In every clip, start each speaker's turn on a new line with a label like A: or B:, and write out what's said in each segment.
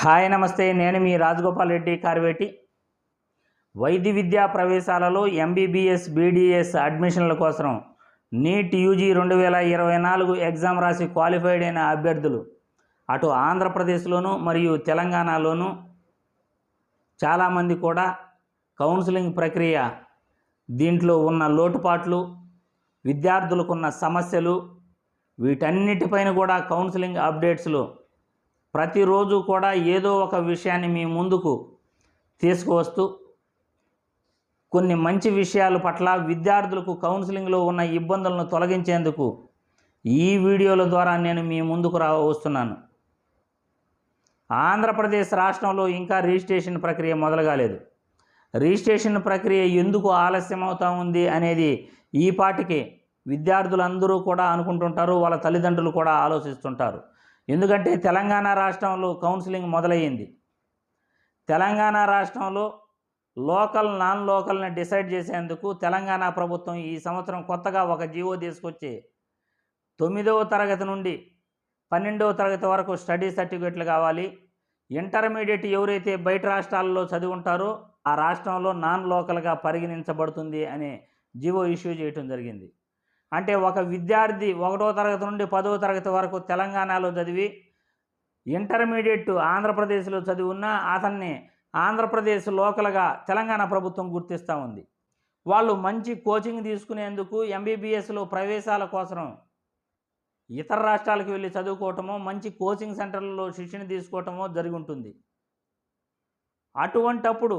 A: Hi నమస్తే. నేను మీ రాజగోపాల్ రెడ్డి కార్వేటి. వైద్య విద్యా ప్రవేశాలలో ఎంబీబీఎస్ బీడీఎస్ అడ్మిషన్ల కోసం నీట్ యూజీ రెండు వేల ఇరవై నాలుగు ఎగ్జామ్ రాసి క్వాలిఫైడ్ అయిన అభ్యర్థులు అటు ఆంధ్రప్రదేశ్లోను మరియు తెలంగాణలోను చాలామంది కూడా కౌన్సిలింగ్ ప్రక్రియ దీంట్లో ఉన్న లోటుపాట్లు విద్యార్థులకున్న సమస్యలు వీటన్నిటిపైన కూడా కౌన్సిలింగ్ అప్డేట్స్లో ప్రతిరోజు కూడా ఏదో ఒక విషయాన్ని మీ ముందుకు తీసుకువస్తూ కొన్ని మంచి విషయాల పట్ల విద్యార్థులకు కౌన్సిలింగ్లో ఉన్న ఇబ్బందులను తొలగించేందుకు ఈ వీడియోల ద్వారా నేను మీ ముందుకు రా వస్తున్నాను. ఆంధ్రప్రదేశ్ రాష్ట్రంలో ఇంకా రిజిస్ట్రేషన్ ప్రక్రియ మొదలు కాలేదు రిజిస్ట్రేషన్ ప్రక్రియ ఎందుకు ఆలస్యం అవుతా ఉంది అనేది ఈ పాటికి విద్యార్థులందరూ కూడా అనుకుంటుంటారు వాళ్ళ తల్లిదండ్రులు కూడా ఆలోచిస్తుంటారు. ఎందుకంటే తెలంగాణ రాష్ట్రంలో కౌన్సిలింగ్ మొదలయ్యింది. తెలంగాణ రాష్ట్రంలో లోకల్ నాన్ లోకల్ని డిసైడ్ చేసేందుకు తెలంగాణ ప్రభుత్వం ఈ సంవత్సరం కొత్తగా ఒక జీవో తీసుకొచ్చి తొమ్మిదవ తరగతి నుండి పన్నెండవ తరగతి వరకు స్టడీ సర్టిఫికెట్లు కావాలి. ఇంటర్మీడియట్ ఎవరైతే బయట రాష్ట్రాల్లో చదివి ఉంటారో ఆ రాష్ట్రంలో నాన్ లోకల్గా పరిగణించబడుతుంది అనే జీవో ఇష్యూ చేయటం జరిగింది. అంటే ఒక విద్యార్థి ఒకటో తరగతి నుండి పదో తరగతి వరకు తెలంగాణలో చదివి ఇంటర్మీడియట్ ఆంధ్రప్రదేశ్లో చదివి అతన్ని ఆంధ్రప్రదేశ్ లోకల్గా తెలంగాణ ప్రభుత్వం గుర్తిస్తూ ఉంది. వాళ్ళు మంచి కోచింగ్ తీసుకునేందుకు ఎంబీబీఎస్లో ప్రవేశాల కోసం ఇతర రాష్ట్రాలకు వెళ్ళి చదువుకోవటమో మంచి కోచింగ్ సెంటర్లలో శిక్షణ తీసుకోవటమో జరిగి ఉంటుంది. అటువంటప్పుడు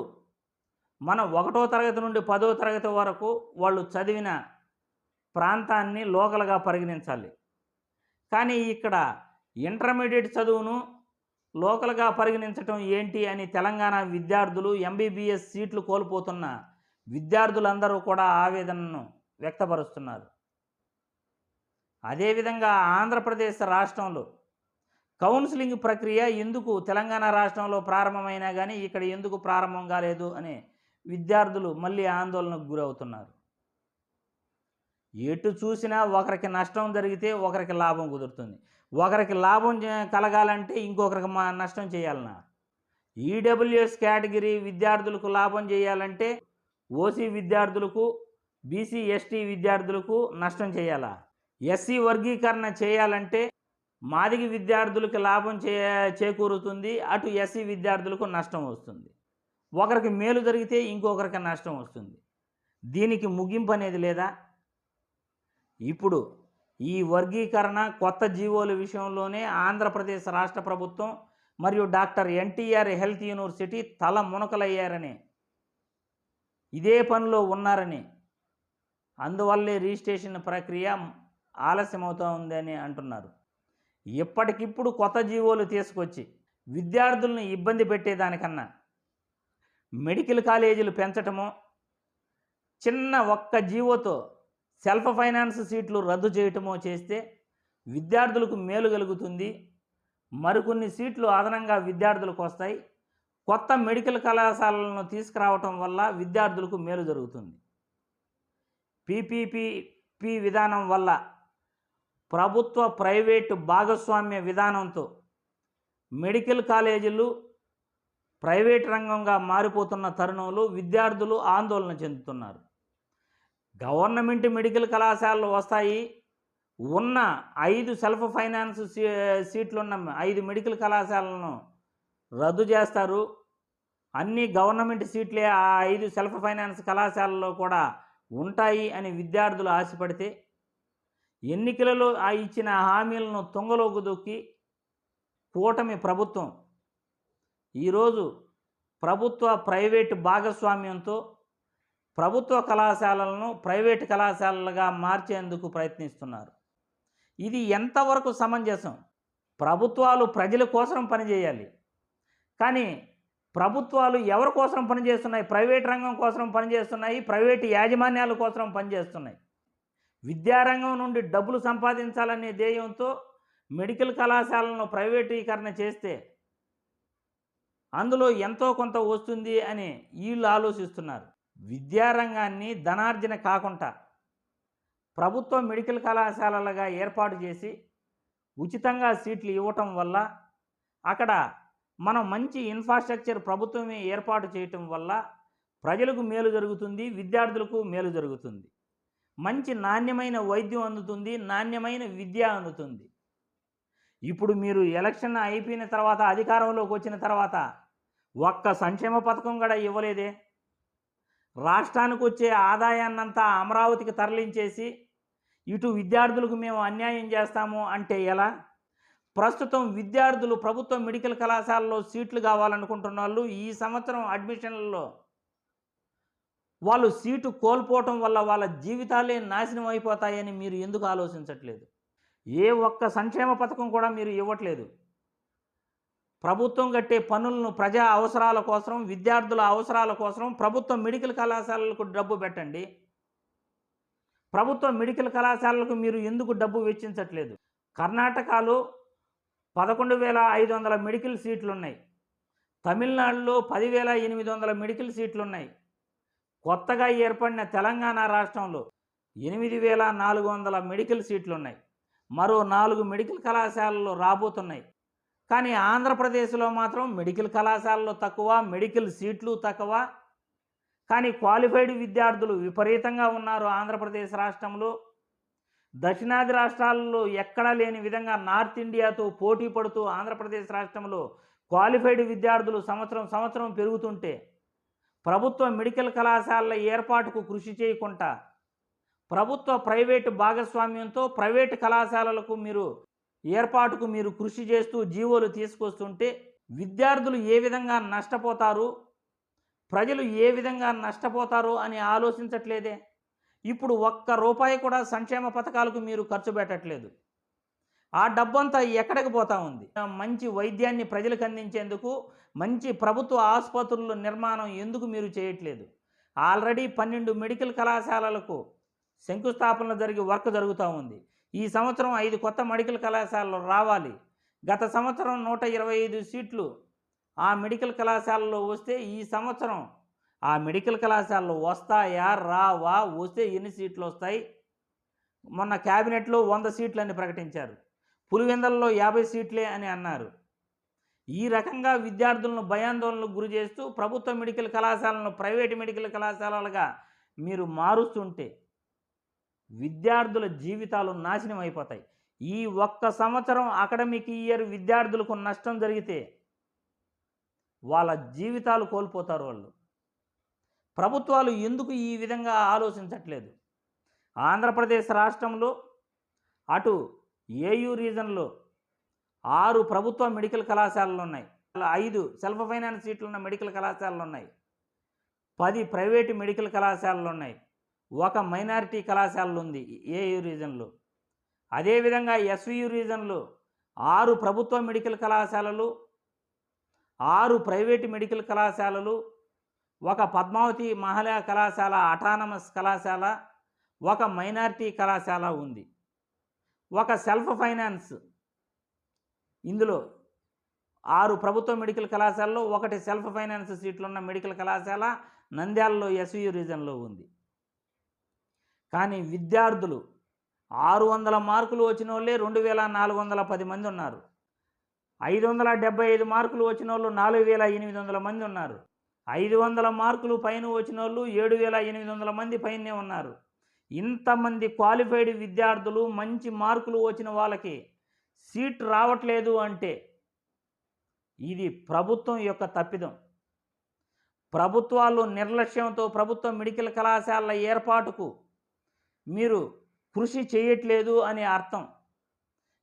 A: మనం ఒకటో తరగతి నుండి పదో తరగతి వరకు వాళ్ళు చదివిన ప్రాంతాన్ని లోకల్గా పరిగణించాలి. కానీ ఇక్కడ ఇంటర్మీడియట్ చదువును లోకల్గా పరిగణించటం ఏంటి అని తెలంగాణ విద్యార్థులు ఎంబీబీఎస్ సీట్లు కోల్పోతున్న విద్యార్థులందరూ కూడా ఆవేదనను వ్యక్తపరుస్తున్నారు. అదేవిధంగా ఆంధ్రప్రదేశ్ రాష్ట్రంలో కౌన్సిలింగ్ ప్రక్రియ ఎందుకు తెలంగాణ రాష్ట్రంలో ప్రారంభమైనా కానీ ఇక్కడ ఎందుకు ప్రారంభం కాలేదు అని విద్యార్థులు మళ్ళీ ఆందోళనకు గురవుతున్నారు. ఎటు చూసినా ఒకరికి నష్టం జరిగితే ఒకరికి లాభం కుదురుతుంది. ఒకరికి లాభం కలగాలంటే ఇంకొకరికి మా నష్టం చేయాలన్నా. ఈడబ్ల్యూఎస్ కేటగిరీ విద్యార్థులకు లాభం చేయాలంటే ఓసీ విద్యార్థులకు బీసీ ఎస్టీ విద్యార్థులకు నష్టం చేయాలా? ఎస్సీ వర్గీకరణ చేయాలంటే మాదిగి విద్యార్థులకు లాభం చే చేకూరుతుంది. అటు ఎస్సీ విద్యార్థులకు నష్టం వస్తుంది. ఒకరికి మేలు జరిగితే ఇంకొకరికి నష్టం వస్తుంది. దీనికి ముగింపు అనేది లేదా? ఇప్పుడు ఈ వర్గీకరణ కొత్త జీవోల విషయంలోనే ఆంధ్రప్రదేశ్ రాష్ట్ర ప్రభుత్వం మరియు డాక్టర్ ఎన్టీఆర్ హెల్త్ యూనివర్సిటీ తల మునకలయ్యారని ఇదే పనిలో ఉన్నారని అందువల్లే రిజిస్ట్రేషన్ ప్రక్రియ ఆలస్యమవుతూ ఉందని అంటున్నారు. ఇప్పటికిప్పుడు కొత్త జీవోలు తీసుకొచ్చి విద్యార్థులను ఇబ్బంది పెట్టేదానికన్నా మెడికల్ కాలేజీలు పెంచటమో చిన్న ఒక్క జీవోతో సెల్ఫ్ ఫైనాన్స్ సీట్లు రద్దు చేయటమో చేస్తే విద్యార్థులకు మేలు కలుగుతుంది. మరికొన్ని సీట్లు అదనంగా విద్యార్థులకు వస్తాయి. కొత్త మెడికల్ కళాశాలలను తీసుకురావటం వల్ల విద్యార్థులకు మేలు జరుగుతుంది. పీపీపీ విధానం వల్ల ప్రభుత్వ ప్రైవేటు భాగస్వామ్య విధానంతో మెడికల్ కాలేజీలు ప్రైవేట్ రంగంగా మారిపోతున్న తరుణంలో విద్యార్థులు ఆందోళన చెందుతున్నారు. గవర్నమెంట్ మెడికల్ కళాశాలలు వస్తాయి. ఉన్న ఐదు సెల్ఫ్ ఫైనాన్స్ సీ సీట్లున్న ఐదు మెడికల్ కళాశాలను రద్దు చేస్తారు. అన్ని గవర్నమెంట్ సీట్లే ఆ ఐదు సెల్ఫ్ ఫైనాన్స్ కళాశాలలో కూడా ఉంటాయి అని విద్యార్థులు ఆశపడితే ఎన్నికలలో ఆ ఇచ్చిన హామీలను తుంగలోకి దొక్కి కూటమి ప్రభుత్వం. ఈరోజు ప్రభుత్వ ప్రైవేటు భాగస్వామ్యంతో ప్రభుత్వ కళాశాలలను ప్రైవేటు కళాశాలలుగా మార్చేందుకు ప్రయత్నిస్తున్నారు. ఇది ఎంతవరకు సమంజసం? ప్రభుత్వాలు ప్రజల కోసం పనిచేయాలి కానీ ప్రభుత్వాలు ఎవరి కోసం పనిచేస్తున్నాయి ప్రైవేట్ రంగం కోసం పనిచేస్తున్నాయి ప్రైవేటు యాజమాన్యాల కోసం పనిచేస్తున్నాయి విద్యారంగం నుండి డబ్బులు సంపాదించాలనే ధ్యేయంతో మెడికల్ కళాశాలను ప్రైవేటీకరణ చేస్తే అందులో ఎంతో కొంత వస్తుంది అని వీళ్ళు ఆలోచిస్తున్నారు. విద్యారంగాన్ని ధనార్జన కాకుండా ప్రభుత్వ మెడికల్ కళాశాలలుగా ఏర్పాటు చేసి ఉచితంగా సీట్లు ఇవ్వటం వల్ల అక్కడ మనం మంచి ఇన్ఫ్రాస్ట్రక్చర్ ప్రభుత్వమే ఏర్పాటు చేయటం వల్ల ప్రజలకు మేలు జరుగుతుంది విద్యార్థులకు మేలు జరుగుతుంది. మంచి నాణ్యమైన వైద్యం అందుతుంది నాణ్యమైన విద్య అందుతుంది. ఇప్పుడు మీరు ఎలక్షన్ అయిపోయిన తర్వాత అధికారంలోకి వచ్చిన తర్వాత ఒక్క సంక్షేమ పథకం కూడా ఇవ్వలేదే. రాష్ట్రానికి వచ్చే ఆదాయాన్నంతా అమరావతికి తరలించేసి ఇటు విద్యార్థులకు మేము అన్యాయం చేస్తాము అంటే ఎలా? ప్రస్తుతం విద్యార్థులు ప్రభుత్వ మెడికల్ కళాశాలలో సీట్లు కావాలనుకుంటున్న వాళ్ళు ఈ సంవత్సరం అడ్మిషన్లలో వాళ్ళు సీటు కోల్పోవటం వల్ల వాళ్ళ జీవితాలే నాశనం అయిపోతాయని మీరు ఎందుకు ఆలోచించట్లేదు? ఏ ఒక్క సంక్షేమ పథకం కూడా మీరు ఇవ్వట్లేదు. ప్రభుత్వం కట్టే పనులను ప్రజా అవసరాల కోసం విద్యార్థుల అవసరాల కోసం ప్రభుత్వ మెడికల్ కళాశాలలకు డబ్బు పెట్టండి. ప్రభుత్వ మెడికల్ కళాశాలలకు మీరు ఎందుకు డబ్బు వెచ్చించట్లేదు? కర్ణాటకలో పదకొండు వేల ఐదు వందల మెడికల్ సీట్లు ఉన్నాయి తమిళనాడులో పదివేల ఎనిమిది వందల మెడికల్ సీట్లు ఉన్నాయి కొత్తగా ఏర్పడిన తెలంగాణ రాష్ట్రంలో ఎనిమిది వేల నాలుగు వందల మెడికల్ సీట్లు ఉన్నాయి మరో నాలుగు మెడికల్ కళాశాలలు రాబోతున్నాయి. కానీ ఆంధ్రప్రదేశ్లో మాత్రం మెడికల్ కళాశాలలో తక్కువ మెడికల్ సీట్లు తక్కువ. కానీ క్వాలిఫైడ్ విద్యార్థులు విపరీతంగా ఉన్నారు ఆంధ్రప్రదేశ్ రాష్ట్రంలో. దక్షిణాది రాష్ట్రాల్లో ఎక్కడా లేని విధంగా నార్త్ ఇండియాతో పోటీ పడుతూ ఆంధ్రప్రదేశ్ రాష్ట్రంలో క్వాలిఫైడ్ విద్యార్థులు సంవత్సరం సంవత్సరం పెరుగుతుంటే ప్రభుత్వ మెడికల్ కళాశాలల ఏర్పాటుకు కృషి చేయకుండా ప్రభుత్వ ప్రైవేటు భాగస్వామ్యంతో ప్రైవేటు కళాశాలలకు మీరు ఏర్పాటుకు మీరు కృషి చేస్తూ జీవోలు తీసుకొస్తుంటే విద్యార్థులు ఏ విధంగా నష్టపోతారు? ప్రజలు ఏ విధంగా నష్టపోతారు అని ఆలోచించట్లేదే? ఇప్పుడు ఒక్క రూపాయి కూడా సంక్షేమ పథకాలకు మీరు ఖర్చు పెట్టట్లేదు. ఆ డబ్బంతా ఎక్కడికి పోతా ఉంది? మంచి వైద్యాన్ని ప్రజలకు అందించేందుకు మంచి ప్రభుత్వ ఆసుపత్రుల నిర్మాణం ఎందుకు మీరు చేయట్లేదు? ఆల్రెడీ పన్నెండు మెడికల్ కళాశాలలకు శంకుస్థాపనలు జరిగి వర్క్ జరుగుతూ ఉంది. ఈ సంవత్సరం ఐదు కొత్త మెడికల్ కళాశాలలు రావాలి. గత సంవత్సరం నూట ఇరవై ఐదు సీట్లు ఆ మెడికల్ కళాశాలలో వస్తే ఈ సంవత్సరం ఆ మెడికల్ కళాశాలలు వస్తాయా? రావా? వస్తే ఎన్ని సీట్లు వస్తాయి? మొన్న క్యాబినెట్లో వంద సీట్లు అని ప్రకటించారు. పులివెందల్లో యాభై సీట్లే అని అన్నారు. ఈ రకంగా విద్యార్థులను భయాందోళనకు గురి చేస్తూ ప్రభుత్వ మెడికల్ కళాశాలను ప్రైవేటు మెడికల్ కళాశాలలుగా మీరు మారుస్తుంటే విద్యార్థుల జీవితాలు నాశనం అయిపోతాయి. ఈ ఒక్క సంవత్సరం అకాడమిక్ ఇయర్ విద్యార్థులకు నష్టం జరిగితే వాళ్ళ జీవితాలు కోల్పోతారు వాళ్ళు. ప్రభుత్వాలు ఎందుకు ఈ విధంగా ఆలోచించట్లేదు? ఆంధ్రప్రదేశ్ రాష్ట్రంలో అటు ఏయూ రీజన్లో ఆరు ప్రభుత్వ మెడికల్ కళాశాలలు ఉన్నాయి. ఐదు సెల్ఫ్ ఫైనాన్స్ సీట్లు ఉన్న మెడికల్ కళాశాలలు ఉన్నాయి. పది ప్రైవేటు మెడికల్ కళాశాలలు ఉన్నాయి. ఒక మైనారిటీ కళాశాలలు ఉంది ఏయూ రీజన్లో? అదేవిధంగా ఎస్వియు రీజన్లో ఆరు ప్రభుత్వ మెడికల్ కళాశాలలు ఆరు ప్రైవేటు మెడికల్ కళాశాలలు ఒక పద్మావతి మహిళా కళాశాల అటానమస్ కళాశాల ఒక మైనారిటీ కళాశాల ఉంది. ఒక సెల్ఫ్ ఫైనాన్స్ ఇందులో ఆరు ప్రభుత్వ మెడికల్ కళాశాలలో ఒకటి సెల్ఫ్ ఫైనాన్స్ సీట్లున్న మెడికల్ కళాశాల నంద్యాలలో ఎస్వియు రీజన్లో ఉంది. కానీ విద్యార్థులు ఆరు వందల మార్కులు వచ్చిన వాళ్ళే రెండు వేల నాలుగు వందల పది మంది ఉన్నారు. ఐదు వందల డెబ్బై ఐదు మార్కులు వచ్చిన వాళ్ళు నాలుగు వేల ఎనిమిది వందల మంది ఉన్నారు. ఐదు వందల మార్కులు పైన వచ్చిన వాళ్ళు ఏడు వేల ఎనిమిది వందల మంది పైనే ఉన్నారు. ఇంతమంది క్వాలిఫైడ్ విద్యార్థులు మంచి మార్కులు వచ్చిన వాళ్ళకి సీట్ రావట్లేదు అంటే ఇది ప్రభుత్వం యొక్క తప్పిదం. ప్రభుత్వాలు నిర్లక్ష్యంతో ప్రభుత్వ మెడికల్ కళాశాలల ఏర్పాటుకు మీరు కృషి చేయట్లేదు అనే అర్థం.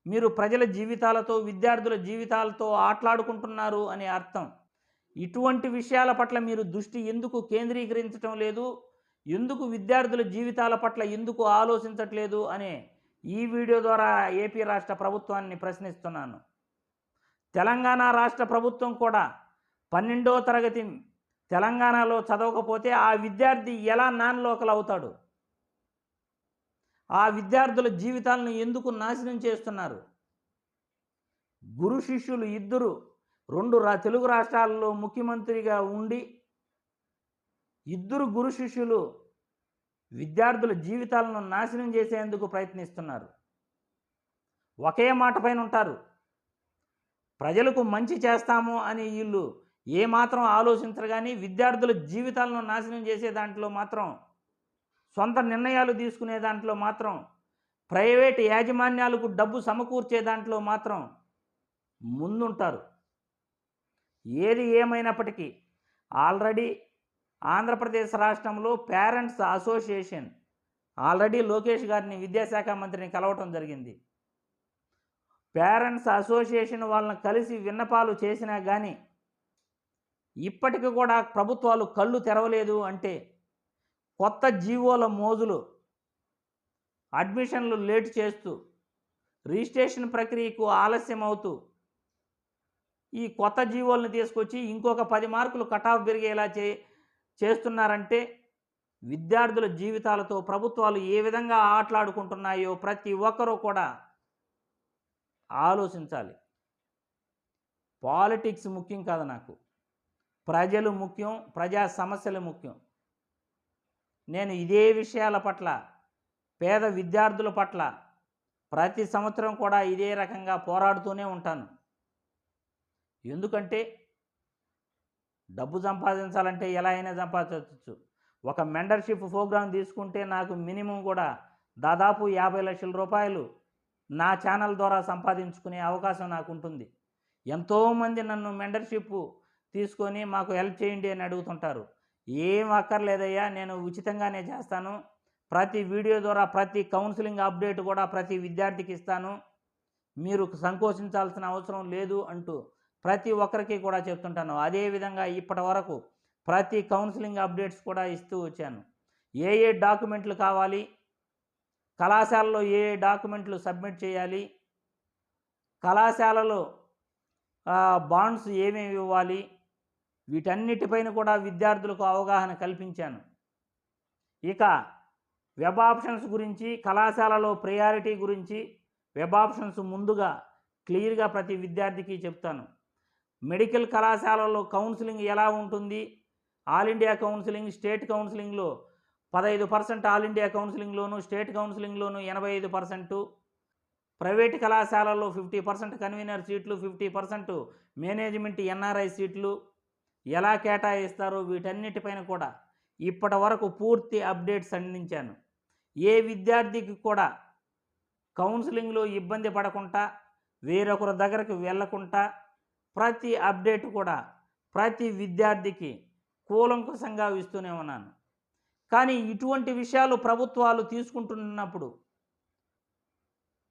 A: మీరు ప్రజల జీవితాలతో విద్యార్థుల జీవితాలతో ఆటలాడుకుంటున్నారు అనే అర్థం. ఇటువంటి విషయాల పట్ల మీరు దృష్టి ఎందుకు కేంద్రీకరించటం లేదు? ఎందుకు విద్యార్థుల జీవితాల పట్ల ఎందుకు ఆలోచించట్లేదు అనే ఈ వీడియో ద్వారా ఏపీ రాష్ట్ర ప్రభుత్వాన్ని ప్రశ్నిస్తున్నాను. తెలంగాణ రాష్ట్ర ప్రభుత్వం కూడా పన్నెండో తరగతి తెలంగాణలో చదవకపోతే ఆ విద్యార్థి ఎలా నాన్ లోకల్ అవుతాడు? ఆ విద్యార్థుల జీవితాలను ఎందుకు నాశనం చేస్తున్నారు? గురు శిష్యులు ఇద్దరు రెండు రా తెలుగు రాష్ట్రాల్లో ముఖ్యమంత్రిగా ఉండి ఇద్దరు గురు శిష్యులు విద్యార్థుల జీవితాలను నాశనం చేసేందుకు ప్రయత్నిస్తున్నారు. ఒకే మాట పైన ఉంటారు. ప్రజలకు మంచి చేస్తాము అని వీళ్ళు ఏమాత్రం ఆలోచించరు కానీ విద్యార్థుల జీవితాలను నాశనం చేసే దాంట్లో మాత్రం సొంత నిర్ణయాలు తీసుకునే దాంట్లో మాత్రం ప్రైవేట్ యాజమాన్యాలకు డబ్బు సమకూర్చే దాంట్లో మాత్రం ముందుంటారు. ఏది ఏమైనప్పటికీ ఆల్రెడీ ఆంధ్రప్రదేశ్ రాష్ట్రంలో పేరెంట్స్ అసోసియేషన్ ఆల్రెడీ లోకేష్ గారిని విద్యాశాఖ మంత్రిని కలవటం జరిగింది. పేరెంట్స్ అసోసియేషన్ వాళ్ళని కలిసి విన్నపాలు చేసినా కానీ ఇప్పటికి కూడా ప్రభుత్వాలు కళ్ళు తెరవలేదు అంటే కొత్త జీవోల మోజులు అడ్మిషన్లు లేట్ చేస్తూ రిజిస్ట్రేషన్ ప్రక్రియకు ఆలస్యం అవుతూ ఈ కొత్త జీవోలను తీసుకొచ్చి ఇంకొక పది మార్కులు కటాఫ్ పెరిగేలా చే చేస్తున్నారంటే విద్యార్థుల జీవితాలతో ప్రభుత్వాలు ఏ విధంగా ఆటలాడుకుంటున్నాయో ప్రతి ఒక్కరూ కూడా ఆలోచించాలి. పాలిటిక్స్ ముఖ్యం కాదు నాకు. ప్రజలు ముఖ్యం ప్రజా సమస్యలు ముఖ్యం. నేను ఇదే విషయాల పట్ల పేద విద్యార్థుల పట్ల ప్రతి సంవత్సరం కూడా ఇదే రకంగా పోరాడుతూనే ఉంటాను. ఎందుకంటే డబ్బు సంపాదించాలంటే ఎలా అయినా సంపాదించవచ్చు. ఒక మెండర్షిప్ ప్రోగ్రాం తీసుకుంటే నాకు మినిమం కూడా దాదాపు యాభై లక్షల రూపాయలు నా ఛానల్ ద్వారా సంపాదించుకునే అవకాశం నాకు ఉంటుంది ఎంతోమంది నన్ను మెండర్షిప్ తీసుకొని మాకు హెల్ప్ చేయండి అని అడుగుతుంటారు. ఏం అక్కర్లేదయ్యా నేను ఉచితంగానే చేస్తాను. ప్రతి వీడియో ద్వారా ప్రతి కౌన్సిలింగ్ అప్డేట్ కూడా ప్రతి విద్యార్థికి ఇస్తాను. మీరు సంకోచించాల్సిన అవసరం లేదు అంటూ ప్రతి ఒక్కరికి కూడా చెప్తుంటాను. అదేవిధంగా ఇప్పటి వరకు ప్రతి కౌన్సిలింగ్ అప్డేట్స్ కూడా ఇస్తూ వచ్చాను. ఏ ఏ డాక్యుమెంట్లు కావాలి? కళాశాలలో ఏ ఏ డాక్యుమెంట్లు సబ్మిట్ చేయాలి? కళాశాలలో బాండ్స్ ఏమేమి ఇవ్వాలి? వీటన్నిటిపైన కూడా విద్యార్థులకు అవగాహన కల్పించాను. ఇక వెబ్ ఆప్షన్స్ గురించి కళాశాలలో ప్రయారిటీ గురించి వెబ్ ఆప్షన్స్ ముందుగా క్లియర్గా ప్రతి విద్యార్థికి చెప్తాను. మెడికల్ కళాశాలలో కౌన్సిలింగ్ ఎలా ఉంటుంది? ఆల్ ఇండియా కౌన్సిలింగ్ స్టేట్ కౌన్సిలింగ్లో పదహైదు పర్సెంట్ ఆల్ ఇండియా కౌన్సిలింగ్లోను స్టేట్ కౌన్సిలింగ్లోను ఎనభై ఐదు పర్సెంటు. ప్రైవేట్ కళాశాలల్లో ఫిఫ్టీ పర్సెంట్ కన్వీనర్ సీట్లు ఫిఫ్టీ పర్సెంట్ మేనేజ్మెంట్ ఎన్ఆర్ఐ సీట్లు. ఎలా కేటాయిస్తారో వీటన్నిటిపైన కూడా ఇప్పటి వరకు పూర్తి అప్డేట్స్ అందించాను. ఏ విద్యార్థికి కూడా కౌన్సిలింగ్లో ఇబ్బంది పడకుండా వేరొకరి దగ్గరకు వెళ్ళకుండా ప్రతి అప్డేట్ కూడా ప్రతి విద్యార్థికి కూలంకుశంగా ఇస్తూనే ఉన్నాను. కానీ ఇటువంటి విషయాలు ప్రభుత్వాలు తీసుకుంటున్నప్పుడు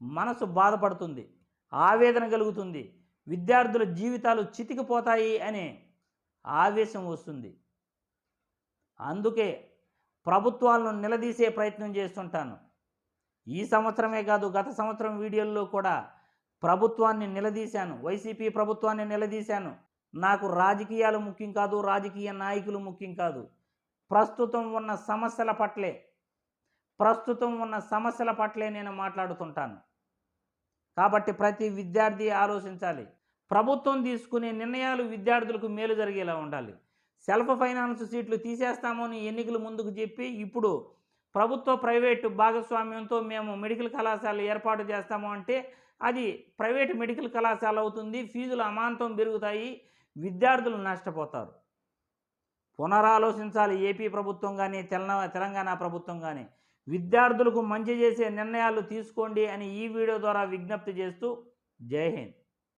A: మనసు బాధపడుతుంది ఆవేదన కలుగుతుంది. విద్యార్థుల జీవితాలు చితికిపోతాయి అనే ఆవేశం వస్తుంది. అందుకే ప్రభుత్వాలను నిలదీసే ప్రయత్నం చేస్తుంటాను. ఈ సంవత్సరమే కాదు గత సంవత్సరం వీడియోల్లో కూడా ప్రభుత్వాన్ని నిలదీశాను. వైసీపీ ప్రభుత్వాన్ని నిలదీశాను. నాకు రాజకీయాలు ముఖ్యం కాదు రాజకీయ నాయకులు ముఖ్యం కాదు. ప్రస్తుతం ఉన్న సమస్యల పట్లే ప్రస్తుతం ఉన్న సమస్యల పట్లే నేను మాట్లాడుతుంటాను. కాబట్టి ప్రతి విద్యార్థి ఆలోచించాలి. ప్రభుత్వం తీసుకునే నిర్ణయాలు విద్యార్థులకు మేలు జరిగేలా ఉండాలి. సెల్ఫ్ ఫైనాన్స్ సీట్లు తీసేస్తామని ఎన్నికలు ముందుకు చెప్పి ఇప్పుడు ప్రభుత్వ ప్రైవేటు భాగస్వామ్యంతో మేము మెడికల్ కళాశాల ఏర్పాటు చేస్తాము అంటే అది ప్రైవేట్ మెడికల్ కళాశాల అవుతుంది ఫీజులు అమాంతం పెరుగుతాయి విద్యార్థులు నష్టపోతారు. పునరాలోచించాలి ఏపీ ప్రభుత్వం కానీ తెలంగాణ తెలంగాణ ప్రభుత్వం కానీ విద్యార్థులకు మంచి చేసే నిర్ణయాలు తీసుకోండి అని ఈ వీడియో ద్వారా విజ్ఞప్తి చేస్తూ జై హింద్.